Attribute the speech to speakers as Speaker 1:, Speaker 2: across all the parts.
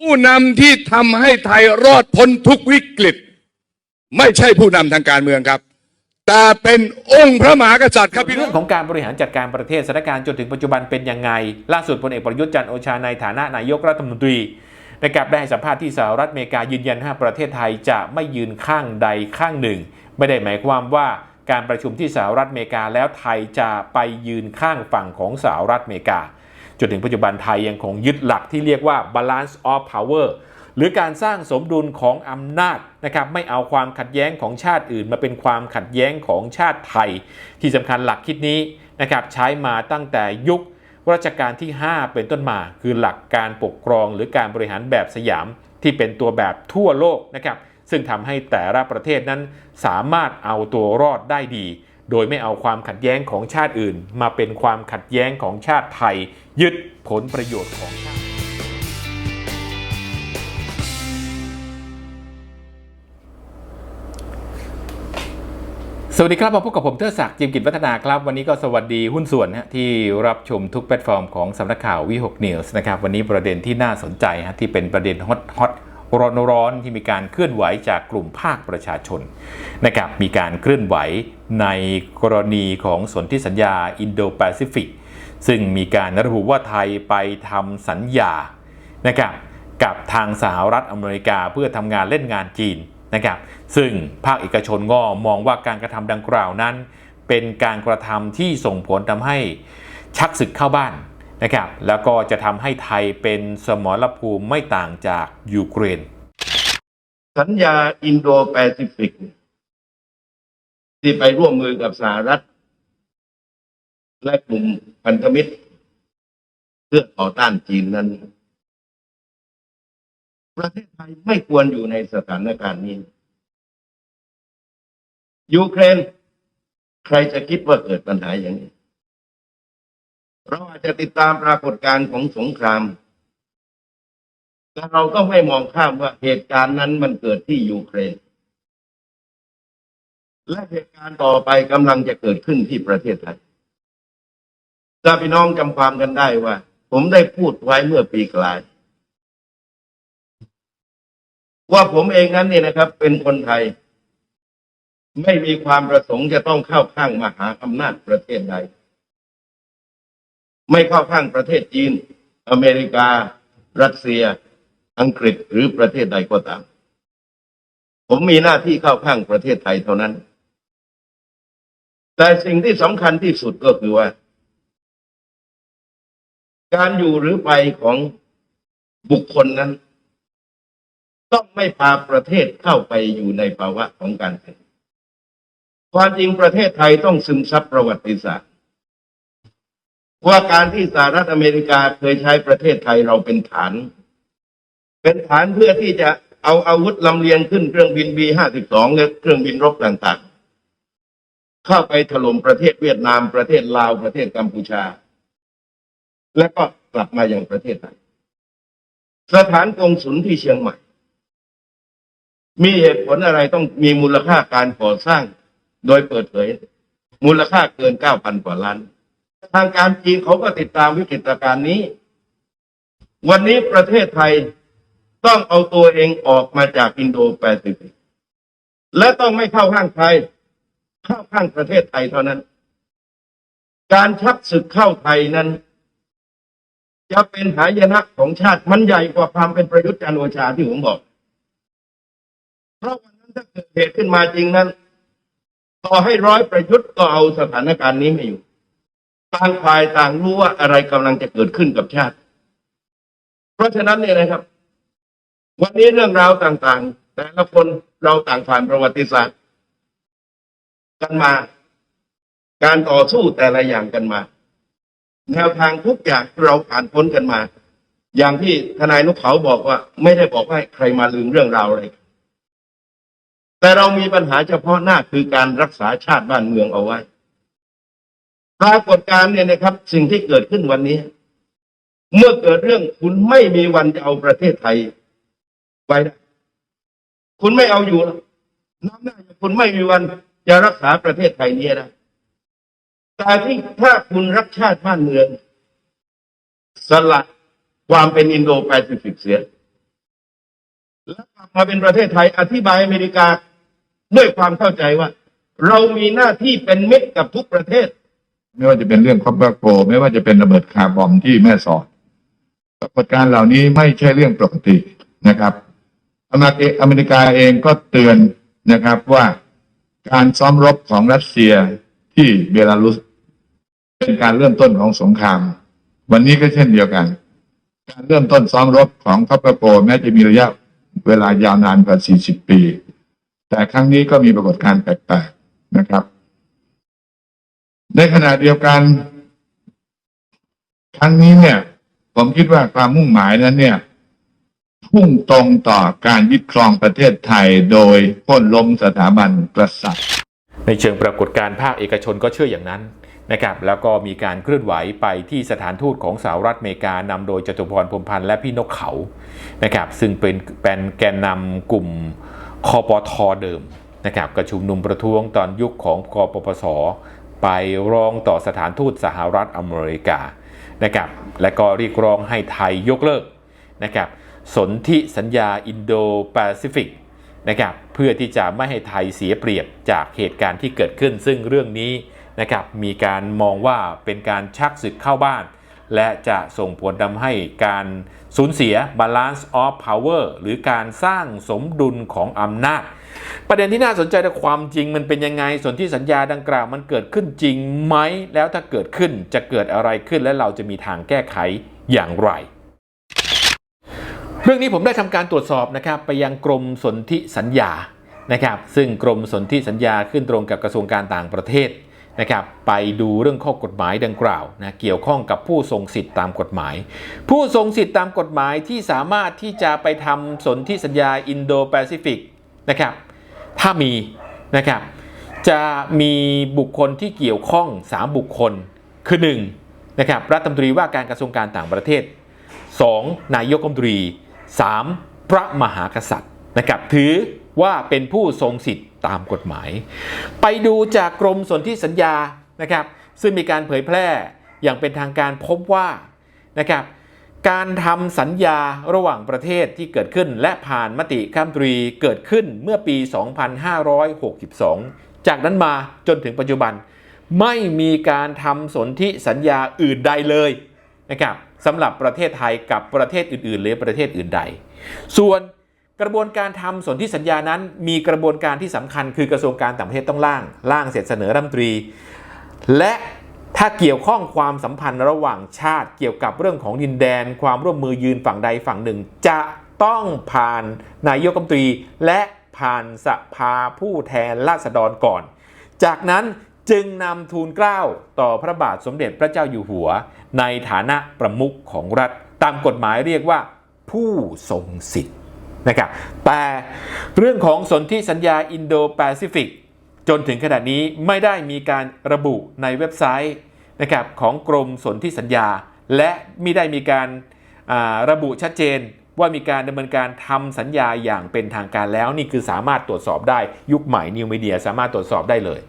Speaker 1: ผู้นำที่ทำให้ไทยรอดพ้นทุกวิกฤต ไม่ใช่ผู้นำทางการเมืองครับ แต่เป็นองค์พระมหากษัตริย์ครับพี่น้
Speaker 2: เรื่
Speaker 1: อ
Speaker 2: งของการบริหารจัดการประเทศสถานการณ์จนถึงปัจจุบันเป็นยังไง ล่าสุดพลเอกประยุทธ์จันทร์โอชาในฐานะนายกรัฐมนตรีนะครับได้ให้สัมภาษณ์ที่สหรัฐอเมริกายืนยันว่าประเทศไทยจะไม่ยืนข้างใดข้างหนึ่ง ไม่ได้หมายความว่าการประชุมที่สหรัฐอเมริกาแล้วไทยจะไปยืนข้างฝั่งของสหรัฐอเมริกา จนถึงปัจจุบันไทยยังคงยึดหลักที่เรียกว่า balance of power หรือการสร้างสมดุลของอำนาจนะครับไม่เอาความขัดแย้งของชาติอื่น มาเป็นความขัดแย้งของชาติไทย ที่สำคัญหลักคิดนี้นะครับใช้มาตั้งแต่ยุครัชกาลที่ 5 เป็นต้นมาคือหลักการปกครองหรือการบริหารแบบสยามที่เป็นตัวแบบทั่วโลกนะครับซึ่งทำให้แต่ละประเทศนั้นสามารถเอาตัวรอดได้ดี โดยไม่เอาความขัดแย้งของชาติอื่น มาเป็นความขัดแย้งของชาติไทย ยึดผลประโยชน์ของชาติสวัสดีครับมาพบกับผมเทอศักดิ์จิมกิจวัฒนาครับ วันนี้ก็สวัสดีหุ้นส่วนนะที่รับชมทุกแพลตฟอร์มของสำนักข่าววิหกนิวส์นะครับ วันนี้ประเด็นที่น่าสนใจฮะที่เป็นประเด็นฮอตฮอตร้อนร้อนที่มีการเคลื่อนไหวจากกลุ่มภาคประชาชนนะครับมีการเคลื่อนไหวในกรณีของสนธิสัญญาอินโดแปซิฟิก ซึ่งมีการระบุว่าไทยไปทำสัญญานะครับกับทางสหรัฐอเมริกาเพื่อทำงานเล่นงานจีนนะครับซึ่งภาคเอกชนก็มองว่าการกระทำดังกล่าวนั้น เป็นการกระทำที่ส่งผลทำให้ชักศึกเข้าบ้านนะครับแล้วก็จะทำให้ไทยเป็นสมรภูมิไม่ต่างจากยูเครน
Speaker 3: สัญญาอินโดแปซิฟิกที่ไปร่วมมือกับสหรัฐ และกลุ่มพันธมิตร เพื่อต่อต้านจีนนั้น ประเทศไทยไม่ควรอยู่ในสถานการณ์นี้ ยูเครน ใครจะคิดว่าเกิดปัญหาอย่างนี้ เราอาจจะติดตามปรากฏการณ์ของสงคราม แต่เราก็ไม่มองข้ามว่าเหตุการณ์นั้นมันเกิดที่ยูเครน และเหตุการณ์ต่อไปกำลังจะเกิดขึ้นที่ประเทศไทย ถ้าพี่น้องจำความกันได้ว่า ผมได้พูดไว้เมื่อปีกลาย ว่าผมเองนั้นเนี่ยนะครับ เป็นคนไทย ไม่มีความประสงค์จะต้องเข้าข้างมหาอำนาจประเทศใดไม่เข้าข้างประเทศจีน อเมริกา รัสเซีย อังกฤษหรือประเทศใดก็ตาม ผมมีหน้าที่เข้าข้างประเทศไทยเท่านั้น แต่สิ่งที่สำคัญที่สุดก็คือว่า การอยู่หรือไปของบุคคลนั้น ต้องไม่พาประเทศเข้าไปอยู่ในภาวะของการแข่งความจริงประเทศไทยต้องซึมซับประวัติศาสตร์ว่าการที่สหรัฐอเมริกาเคยใช้ประเทศไทยเราเป็นฐาน เป็นฐานเพื่อที่จะเอาอาวุธลำเลียงขึ้นเครื่องบิน B52 และเครื่องบินรบต่างๆ เข้าไปถล่มประเทศเวียดนามประเทศลาวประเทศกัมพูชา และก็กลับมาอย่างประเทศไทยสถานกงศุลที่เชียงใหม่ มีเหตุผลอะไรต้องมีมูลค่าการก่อสร้าง โดยเปิดเผย มูลค่าเกิน9,000กว่าล้าน ทางการจีนเขาก็ติดตามวิกฤตการณ์นี้ วันนี้ประเทศไทยต้องเอาตัวเองออกมาจากอินโดแปซิฟิกและต้องไม่เข้าข้างใครเข้าข้างประเทศไทยเท่านั้น การชักศึกเข้าไทยนั้น จะเป็นหายนะของชาติมันใหญ่กว่าความเป็นประยุทธ์จันโอชาที่ผมบอก เพราะวันนั้นถ้าเกิดเหตุขึ้นมาจริงนั้น ต่อให้ร้อยประยุทธ์ก็เอาสถานการณ์นี้ไม่อยู่ต่างฝ่ายต่างรู้ว่าอะไรกำลังจะเกิดขึ้นกับชาติ เพราะฉะนั้นเนี่ยนะครับ วันนี้เรื่องราวต่างๆ แต่ละคนเราต่างผ่านประวัติศาสตร์ กันมา การต่อสู้แต่ละอย่างกันมา แนวทางทุกอย่างเราผ่านพ้นกันมา อย่างที่ทนายนุกเขาบอกว่า ไม่ได้บอกให้ใครมาลืมเรื่องราวอะไร แต่เรามีปัญหาเฉพาะหน้าคือการรักษาชาติบ้านเมืองเอาไว้ปรากฏการณ์เนี่ยนะครับ สิ่งที่เกิดขึ้นวันนี้ เมื่อเกิดเรื่องคุณไม่มีวันจะเอาประเทศไทยไว้ได้คุณไม่เอาอยู่แล้วน้ำหน้าคุณไม่มีวันจะรักษาประเทศไทยนี้ได้ แต่ที่ถ้าคุณรักชาติบ้านเมือง สละความเป็นอินโดแปซิฟิกเสีย แล้วกลับมาเป็นประเทศไทยอธิบายอเมริกาด้วยความเข้าใจว่า เรามีหน้าที่เป็นมิตรกับทุกประเทศ
Speaker 4: ไม่ว่าจะเป็นเรื่องคอปเปอร์โกไม่ว่าจะเป็นระเบิดคาร์บอมที่แม่สอดปรากฏการณ์เหล่านี้ไม่ใช่เรื่องปกตินะครับอเกาอเมริกาเองก็เตือนนะครับว่าการซ้อมรบของรัสเซียที่เบลารุส เป็นการเริ่มต้นของสงคราม วันนี้ก็เช่นเดียวกัน การเริ่มต้นซ้อมรบของคอปเปร์โกแม้จะมีระยะเวลายาวนานกว่า 40 ปี แต่ครั้งนี้ก็มีปรากฏการณ์แปลกๆนะครับ ในขณะเดียวกัน ครั้งนี้เนี่ย ผมคิดว่าความมุ่งหมายนั้นเนี่ยพุ่งตรงต่อการยึดครองประเทศไทยโดยโค่นล้มสถาบันกษัตริย์
Speaker 2: ในเชิงปรากฏการณ์ภาคเอกชนก็เชื่ออย่างนั้น นะครับแล้วก็มีการเคลื่อนไหวไปที่สถานทูตของสหรัฐอเมริกานำโดยจตุพรพรมพันธ์และพี่นกเขานะครับซึ่งเป็นเป็นแกนนำกลุ่มคอปทอเดิมนะครับกระชุมนุมประท้วงตอนยุคของกปปสไปร้องต่อสถานทูตสหรัฐอเมริกานะครับและก็เรียกร้องให้ไทยยกเลิกนะครับสนธิสัญญาอินโดแปซิฟิกนะครับเพื่อที่จะไม่ให้ไทยเสียเปรียบจากเหตุการณ์ที่เกิดขึ้น ซึ่งเรื่องนี้ นะครับมีการมองว่าเป็นการชักศึกเข้าบ้าน และจะส่งผลทำให้การสูญเสีย balance of power หรือการสร้างสมดุลของอำนาจ ประเด็นที่น่าสนใจแต่ความจริงมันเป็นยังไงส่วนที่สัญญาดังกล่าวมันเกิดขึ้นจริงไหม แล้วถ้าเกิดขึ้นจะเกิดอะไรขึ้นและเราจะมีทางแก้ไขอย่างไรเรื่องนี้ผมได้ทำการตรวจสอบนะครับไปยังกรมสนธิสัญญานะครับซึ่งกรมสนธิสัญญาขึ้นตรงกับกระทรวงการต่างประเทศ นะครับไปดูเรื่องข้อกฎหมายดังกล่าวนะเกี่ยวข้องกับผู้ทรงสิทธิ์ตามกฎหมาย ผู้ทรงสิทธิ์ตามกฎหมายที่สามารถที่จะไปทำสนธิสัญญาอินโดแปซิฟิกนะครับถ้ามีนะครับจะมีบุคคลที่เกี่ยวข้อง 3 บุคคลคือ1นะครับรัฐมนตรีว่าการกระทรวงการต่างประเทศ 2. นายกรัฐมนตรี 3. พระมหากษัตริย์นะครับถือว่าเป็นผู้ทรงสิทธิ์ ตามกฎหมาย ไปดูจากกรมสนธิสัญญานะครับ ซึ่งมีการเผยแพร่อย่างเป็นทางการพบว่านะครับการทำสัญญาระหว่างประเทศที่เกิดขึ้นและผ่านมติข้ามตรีเกิดขึ้นเมื่อปี 2562 จากนั้นมาจนถึงปัจจุบัน ไม่มีการทำสนธิสัญญาอื่นใดเลยนะครับสำหรับประเทศไทยกับประเทศอื่น ๆ หรือประเทศอื่นใด ส่วน กระบวนการทำสนธิสัญญานั้น มีกระบวนการที่สำคัญคือกระทรวงการต่างประเทศต้องร่าง ร่างเสร็จเสนอรัฐมนตรี และถ้าเกี่ยวข้องความสัมพันธ์ระหว่างชาติเกี่ยวกับเรื่องของดินแดน ความร่วมมือยืนฝั่งใดฝั่งหนึ่ง จะต้องผ่านนายกรัฐมนตรี และผ่านสภาผู้แทนราษฎรก่อน จากนั้นจึงนำทูลเกล้าต่อพระบาทสมเด็จพระเจ้าอยู่หัว ในฐานะประมุขของรัฐ ตามกฎหมายเรียกว่าผู้ทรงสิทธิ นะครับแต่เรื่องของสนธิสัญญาอินโดแปซิฟิกจนถึงขณะนี้ไม่ได้มีการระบุในเว็บไซต์นะครับของกรมสนธิสัญญา และไม่ได้มีการาระบุชัดเจนว่ามีการดำเนินการทำสัญญาอย่างเป็นทางการแล้วนี่คือสามารถตรวจสอบได้ยุคใหม่นิวมีเดียสามารถตรวจสอบได้เลย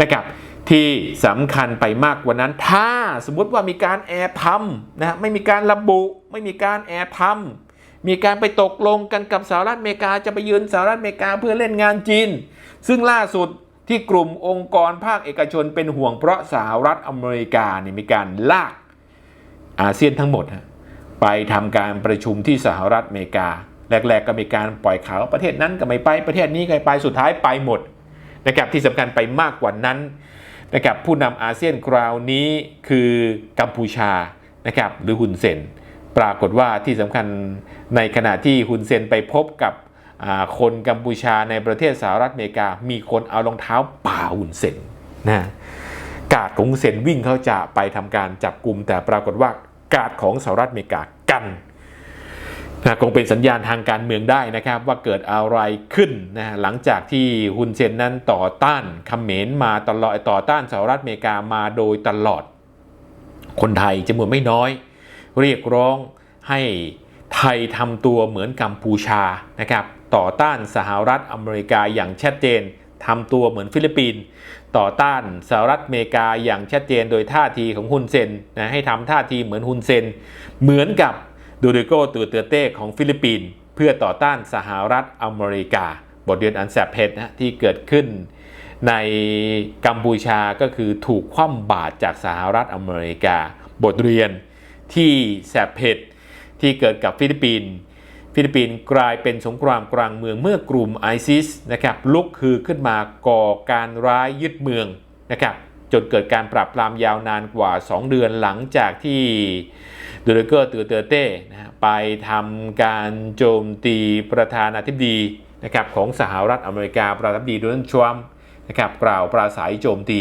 Speaker 2: นะครับที่สำคัญไปมากกว่านั้น ถ้าสมมุติว่ามีการแอบทำนะไม่มีการระบุ ไม่มีการแอบทำ มีการไปตกลงกันกับสหรัฐอเมริกาจะไปยืนสหรัฐอเมริกาเพื่อเล่นงานจีน ซึ่งล่าสุดที่กลุ่มองค์กรภาคเอกชนเป็นห่วงเพราะสหรัฐอเมริกาเนี่ยมีการลากอาเซียนทั้งหมด ไปทำการประชุมที่สหรัฐอเมริกาแรกๆก็มีการปล่อยข่าวประเทศนั้นก็ไม่ไปประเทศนี้ก็ไม่ไปสุดท้ายไปหมดนะครับที่สำคัญไปมากกว่านั้นนะครับผู้นำอาเซียนคราวนี้คือกัมพูชานะครับหรือฮุนเซน ปรากฏว่าที่สำคัญในขณะที่ฮุนเซนไปพบกับคนกัมพูชาในประเทศสหรัฐอเมริกา มีคนเอารองเท้าป่าฮุนเซนนะกาดของเซนวิ่งเข้าจะไปทำการจับกลุ่มแต่ปรากฏว่ากาดของสหรัฐอเมริกากันนะคงเป็นสัญญาณทางการเมืองได้นะครับ ว่าเกิดอะไรขึ้นนะหลังจากที่ฮุนเซนนั้นต่อต้านเขมรมาตลอดต่อต้านสหรัฐอเมริกามาโดยตลอด คนไทยจำนวนไม่น้อย เรียกร้องให้ไทยทำตัวเหมือนกัมพูชานะครับต่อต้านสหรัฐอเมริกาอย่างชัดเจนทำตัวเหมือนฟิลิปปินส์ต่อต้านสหรัฐอเมริกาอย่างชัดเจนโดยท่าทีของฮุนเซนนะให้ทำท่าทีเหมือนฮุนเซน เหมือนกับดูเดโกตูเตเต้ของฟิลิปปินส์เพื่อต่อต้านสหรัฐอเมริกา บทเรียนอันแสบเผ็ดนะที่เกิดขึ้นในกัมพูชาก็คือถูกคว่ำบาตรจากสหรัฐอเมริกา บทเรียน ที่แสบเผ็ดที่เกิดกับฟิลิปปินส์ฟิลิปปินส์กลายเป็นสงครามกลางเมืองเมื่อกลุ่มไอซิสนะครับลุกคือขึ้นมาก่อการร้ายยึดเมืองนะครับจนเกิดการปราบปรามยาวนานกว่า 2 เดือนหลังจากที่ดูเรเกอร์ตือเตอเต้นะไปทำการโจมตีประธานาธิบดีนะครับของสหรัฐอเมริกาประธานาธิบดีโดนัลด์ทรัมป์นะครับกล่าวปราศัยโจมตี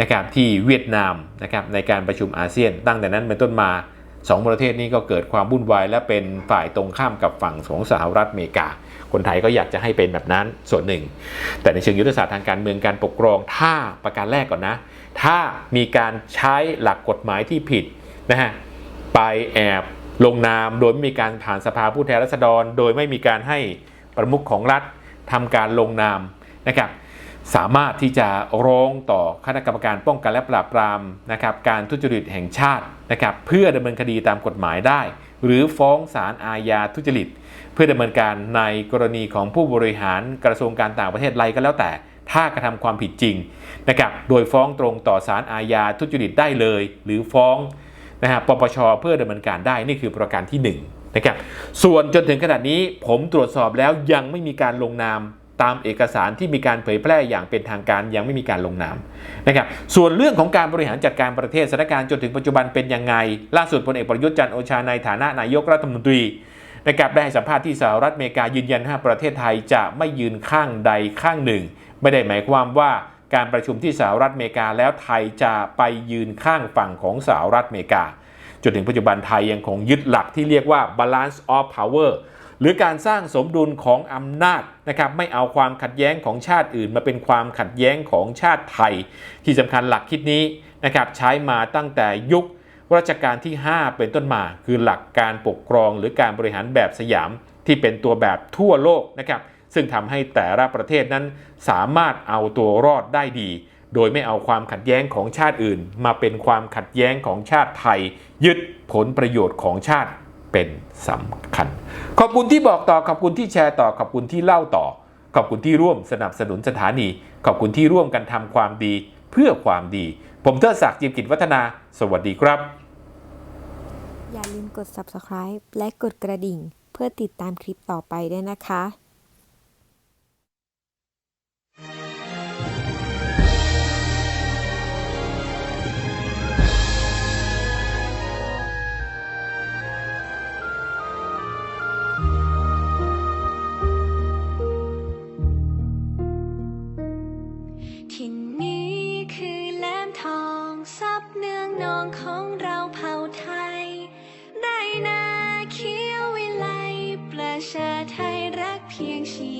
Speaker 2: นะครับที่เวียดนามนะครับในการประชุมอาเซียนตั้งแต่นั้นเป็นต้นมา สองประเทศนี้ก็เกิดความวุ่นวายและเป็นฝ่ายตรงข้ามกับฝั่งของสหรัฐอเมริกา คนไทยก็อยากจะให้เป็นแบบนั้นส่วนหนึ่ง แต่ในเชิงยุทธศาสตร์ทางการเมืองการปกครองถ้าประการแรกก่อนนะ ถ้ามีการใช้หลักกฎหมายที่ผิดนะฮะไปแอบลงนามโดยไม่มีการผ่านสภาผู้แทนราษฎร โดยไม่มีการให้ประมุขของรัฐทำการลงนามนะครับ สามารถที่จะร้องต่อคณะกรรมการป้องกันและปราบปรามนะครับการทุจริตแห่งชาตินะครับเพื่อดำเนินคดีตามกฎหมายได้ หรือฟ้องศาลอาญาทุจริต เพื่อดำเนินการในกรณีของผู้บริหารกระทรวงการต่างประเทศไรก็แล้วแต่ ถ้ากระทำความผิดจริงนะครับโดยฟ้องตรงต่อศาลอาญาทุจริตได้เลย หรือฟ้องนะฮะปปชเพื่อดำเนินการได้นี่คือประการที่หนึ่งนะครับส่วนจนถึงขนาดนี้ผมตรวจสอบแล้วยังไม่มีการลงนาม ตามเอกสารที่มีการเผยแพร่อย่างเป็นทางการยังไม่มีการลงนามนะครับส่วนเรื่องของการบริหารจัดการประเทศสถานการณ์จนถึงปัจจุบันเป็นยังไง ล่าสุดพลเอกประยุทธ์จันทร์โอชาในฐานะนายกรัฐมนตรีนะครับได้ให้สัมภาษณ์ที่สหรัฐอเมริกายืนยันว่าประเทศไทยจะไม่ยืนข้างใดข้างหนึ่ง ไม่ได้หมายความว่าการประชุมที่สหรัฐอเมริกาแล้วไทยจะไปยืนข้างฝั่งของสหรัฐอเมริกาจนถึงปัจจุบันไทยยังคงยึดหลักที่เรียกว่า balance of power หรือการสร้างสมดุลของอำนาจนะครับไม่เอาความขัดแย้งของชาติอื่น มาเป็นความขัดแย้งของชาติไทย ที่สำคัญหลักคิดนี้นะครับใช้มาตั้งแต่ยุครัชกาลที่ 5 เป็นต้นมา คือหลักการปกครองหรือการบริหารแบบสยามที่เป็นตัวแบบทั่วโลกนะครับซึ่งทำให้แต่ละประเทศนั้นสามารถเอาตัวรอดได้ดี โดยไม่เอาความขัดแย้งของชาติอื่น มาเป็นความขัดแย้งของชาติไทย ยึดผลประโยชน์ของชาติ เป็นสำคัญ ขอบคุณที่บอกต่อขอบคุณที่แชร์ต่อขอบคุณที่เล่าต่อ ขอบคุณที่ร่วมสนับสนุนสถานี ขอบคุณที่ร่วมกันทำความดีเพื่อความดี ผมเทิดศักดิ์จิมกิจวัฒนา สวัสดีครับ
Speaker 5: อย่าลืมกด subscribe และกดกระดิ่ง เพื่อติดตามคลิปต่อไปด้วยนะคะ
Speaker 6: เนืองนองของเราเผ่าไทย ได้นาเขียววิไลประชาไทยรักเพียงชี